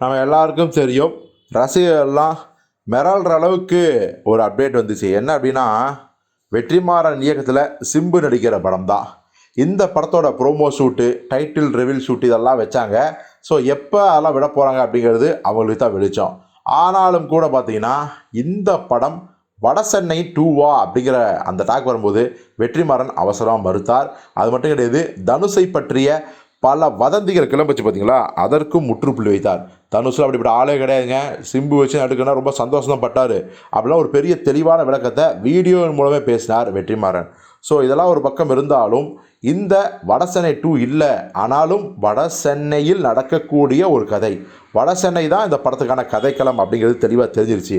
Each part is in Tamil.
நம்ம எல்லாருக்கும் தெரியும். ரசிகர்கள்லாம் மிரள்ற அளவுக்கு ஒரு அப்டேட் வந்துச்சு. என்ன அப்படின்னா வெற்றிமாறன் இயக்கத்தில் சிம்பு நடிக்கிற படம் தான் இந்த படத்தோட promo shoot title reveal shoot இதெல்லாம் வச்சாங்க. ஸோ எப்போ அதெல்லாம் விட போகிறாங்க அப்படிங்கிறது அவங்களுக்கு தான் வெளிச்சம். ஆனாலும் கூட பார்த்தீங்கன்னா இந்த படம் வடசென்னை டூவா அப்படிங்கிற அந்த டாக் வரும்போது வெற்றிமாறன் அவசரமாக மறுத்தார். அது மட்டும் கிடையாது தனுஷை பற்றிய பல வதந்திகள் கிளம்பிச்சு பார்த்தீங்களா அதற்கும் முற்றுப்புள்ளி வைத்தார். தனுஷில் அப்படிப்பட்ட ஆளே கிடையாதுங்க. சிம்பு வச்சு நடுக்குன்னா ரொம்ப சந்தோஷம் தான் பட்டார். அப்படிலாம் ஒரு பெரிய தெளிவான விளக்கத்தை வீடியோ மூலமே பேசினார் வெற்றிமாறன். ஸோ இதெல்லாம் ஒரு பக்கம் இருந்தாலும் இந்த வடசென்னை டூ இல்லை. ஆனாலும் வடசென்னையில் நடக்கக்கூடிய ஒரு கதை. வடசென்னை தான் இந்த படத்துக்கான கதைக்களம் அப்படிங்கிறது தெளிவாக தெரிஞ்சிருச்சு.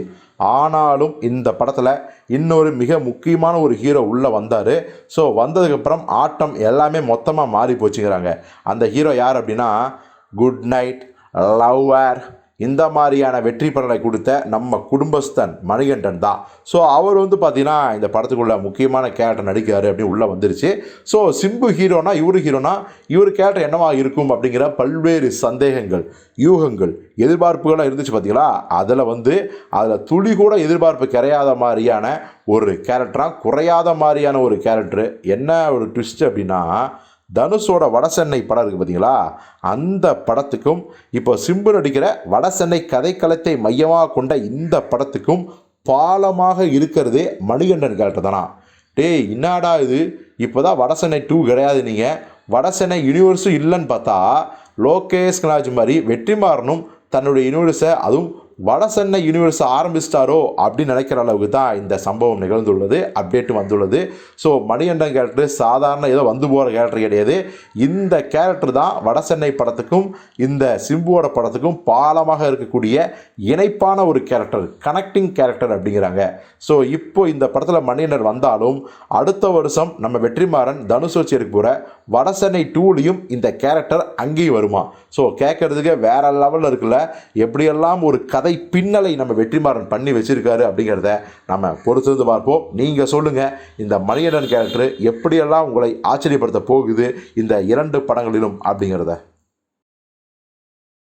ஆனாலும் இந்த படத்தில் இன்னொரு மிக முக்கியமான ஒரு ஹீரோ உள்ளே வந்தார். ஸோ வந்ததுக்கப்புறம் ஆட்டம் எல்லாமே மொத்தமாக மாறி போச்சுங்கிறாங்க அந்த ஹீரோ யார் அப்படின்னா குட் நைட் லவ்வர் இந்த மாதிரியான வெற்றி படங்களை கொடுத்த நம்ம குடும்பஸ்தன் மணிகண்டன் தான். ஸோ அவர் வந்து பார்த்தீங்கன்னா இந்த படத்துக்குள்ள முக்கியமான கேரக்டர் நடிக்கிறாரு அப்படின்னு உள்ளே வந்துருச்சு. ஸோ சிம்பு ஹீரோனா இவரு ஹீரோனா இவர் கேரக்டர் என்னவா இருக்கும் அப்படிங்கிற பல்வேறு சந்தேகங்கள் யூகங்கள் எதிர்பார்ப்புகள்லாம் இருந்துச்சு பார்த்தீங்களா அதில் வந்து அதில் துளி கூட எதிர்பார்ப்பு கிடையாத மாதிரியான ஒரு கேரக்டராக குறையாத மாதிரியான ஒரு கேரக்டர் என்ன ஒரு ட்விஸ்ட் அப்படின்னா தனுஷோட வடசென்னை படம் இருக்குது பார்த்தீங்களா அந்த படத்துக்கும் இப்போ சிம்பு நடிக்கிற வடசென்னை கதைக்களத்தை மையமாக கொண்ட இந்த படத்துக்கும் பாலமாக இருக்கிறதே மணிகண்டன் கேரக்டர் தானா? டேய் என்னடா இது? இப்போ தான் வடசென்னை டூ கிடையாது நீங்கள் வடசென்னை யூனிவர்ஸும் இல்லைன்னு பார்த்தா லோகேஷ் கனாஜ் மாதிரி வெற்றிமாறனும் தன்னுடைய யூனிவர்ஸை அதுவும் வடசென்னை யூனிவர்ஸ் ஆரம்பிச்சிட்டாரோ அப்படின்னு நினைக்கிற அளவுக்கு தான் இந்த சம்பவம் நிகழ்ந்துள்ளது அப்டேட் வந்துள்ளது. ஸோ மணிகண்டன் கேரக்டர் சாதாரண ஏதோ வந்து போகிற கேரக்டர் கிடையாது. இந்த கேரக்டர் தான் வடசென்னை படத்துக்கும் இந்த சிம்புவோட படத்துக்கும் பாலமாக இருக்கக்கூடிய இணைப்பான ஒரு கேரக்டர் கனெக்டிங் கேரக்டர் அப்படிங்கிறாங்க. ஸோ இப்போ இந்த படத்தில் மணிகண்டர் வந்தாலும் அடுத்த வருஷம் நம்ம வெற்றிமாறன் தனுஷ் வச்சு இருக்க போகிற வடசென்னை டூலையும் இந்த கேரக்டர் அங்கேயும் வருமா? ஸோ கேட்குறதுக்கு வேற லெவலில் இருக்குல்ல. எப்படியெல்லாம் ஒரு கதை பின்னலை நம்ம வெற்றிமாறன் பண்ணி வச்சிருக்காரு அப்படிங்கிறத நம்ம பொறுத்திருந்து பார்ப்போம். நீங்கள் சொல்லுங்கள் இந்த மணிகண்டன் கேரக்டர் எப்படியெல்லாம் உங்களை ஆச்சரியப்படுத்த போகுது இந்த இரண்டு படங்களிலும் அப்படிங்கிறத.